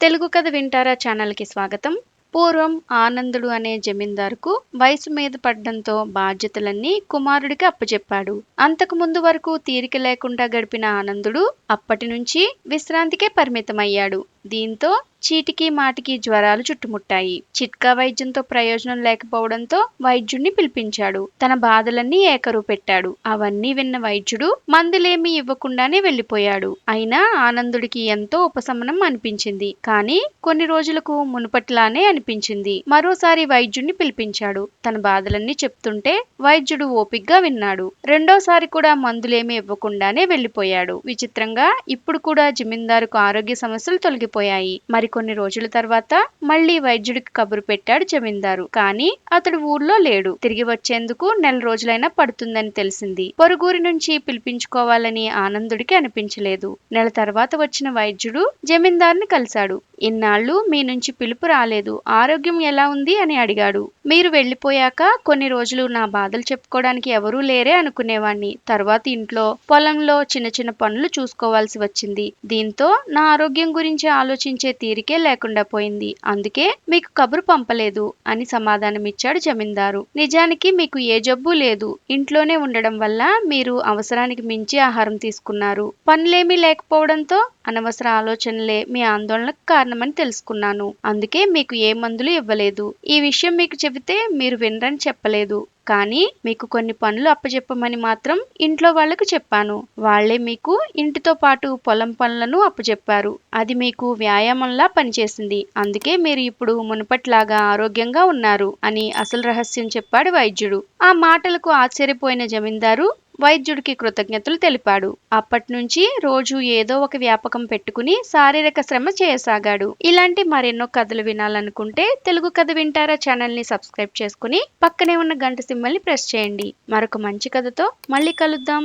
తెలుగు కథ వింటారా ఛానల్కి స్వాగతం. పూర్వం ఆనందుడు అనే జమీందారుకు వయసు మీద పడ్డంతో బాధ్యతలన్నీ కుమారుడికి అప్పచెప్పాడు అంతకు ముందు వరకు తీరిక లేకుండా గడిపిన ఆనందుడు అప్పటి నుంచి విశ్రాంతికే పరిమితమయ్యాడు. దీంతో చీటికి మాటికి జ్వరాలు చుట్టుముట్టాయి. చిట్కా వైద్యంతో ప్రయోజనం లేకపోవడంతో వైద్యుణ్ణి పిలిపించాడు. తన బాధలన్నీ ఏకరు పెట్టాడు. అవన్నీ విన్న వైద్యుడు మందులేమీ ఇవ్వకుండానే వెళ్ళిపోయాడు అయినా ఆనందుడికి ఎంతో ఉపశమనం అనిపించింది. కానీ కొన్ని రోజులకు మునుపట్లానే అనిపించింది. మరోసారి వైద్యుణ్ణి పిలిపించాడు. తన బాధలన్నీ చెప్తుంటే వైద్యుడు ఓపిగ్గా విన్నాడు. రెండోసారి కూడా మందులేమీ ఇవ్వకుండానే వెళ్ళిపోయాడు విచిత్రంగా ఇప్పుడు కూడా జమీందారుకు ఆరోగ్య సమస్యలు తొలగిపోయాయి. మరి మరికొన్ని రోజుల తర్వాత మళ్ళీ వైద్యుడికి కబురు పెట్టాడు జమీందారు. కానీ అతడు ఊర్లో లేడు. తిరిగి వచ్చేందుకు నెల రోజులైనా పడుతుందని తెలిసింది. పొరుగురి నుంచి పిలిపించుకోవాలని ఆనందుడికి అనిపించలేదు. నెల తర్వాత వచ్చిన వైద్యుడు జమీందారుని కలిశాడు. ఇన్నాళ్ళు మీ నుంచి పిలుపు రాలేదు. ఆరోగ్యం ఎలా ఉంది అని అడిగాడు. మీరు వెళ్ళిపోయాక కొన్ని రోజులు నా బాధలు చెప్పుకోవడానికి ఎవరూ లేరే అనుకునేవాణ్ణి. తర్వాత ఇంట్లో పొలంలో చిన్న చిన్న పనులు చూసుకోవాల్సి వచ్చింది. దీంతో నా ఆరోగ్యం గురించి ఆలోచించే తీరు లేకుండా పోయింది. అందుకే మీకు కబురు పంపలేదు అని సమాధానమిచ్చాడు జమీందారు. నిజానికి మీకు ఏ జబ్బు లేదు. ఇంట్లోనే ఉండడం వల్ల మీరు అవసరానికి మించి ఆహారం తీసుకున్నారు. పనులేమీ లేకపోవడంతో అనవసర ఆలోచనలే మీ ఆందోళనకు కారణమని తెలుసుకున్నాను. అందుకే మీకు ఏ మందులు ఇవ్వలేదు. ఈ విషయం మీకు చెబితే మీరు వినరని చెప్పలేదు. కానీ మీకు కొన్ని పనులు అప్పచెప్పమని మాత్రం ఇంట్లో వాళ్ళకు చెప్పాను. వాళ్ళే మీకు ఇంటితో పాటు పొలం పనులను అప్పచెప్పారు అది మీకు వ్యాయామంలా పనిచేసింది. అందుకే మీరు ఇప్పుడు మునుపట్లాగా ఆరోగ్యంగా ఉన్నారు అని అసలు రహస్యం చెప్పాడు వైద్యుడు. ఆ మాటలకు ఆశ్చర్యపోయిన జమీందారు వైద్యుడికి కృతజ్ఞతలు తెలిపాడు. అప్పటి నుంచి రోజు ఏదో ఒక వ్యాపకం పెట్టుకుని శారీరక శ్రమ చేయసాగాడు. ఇలాంటి మరెన్నో కథలు వినాలనుకుంటే తెలుగు కథ వింటారా ఛానల్ని సబ్స్క్రైబ్ చేసుకుని పక్కనే ఉన్న గంట సింబల్ని ప్రెస్ చేయండి. మరొక మంచి కథతో మళ్ళీ కలుద్దాం.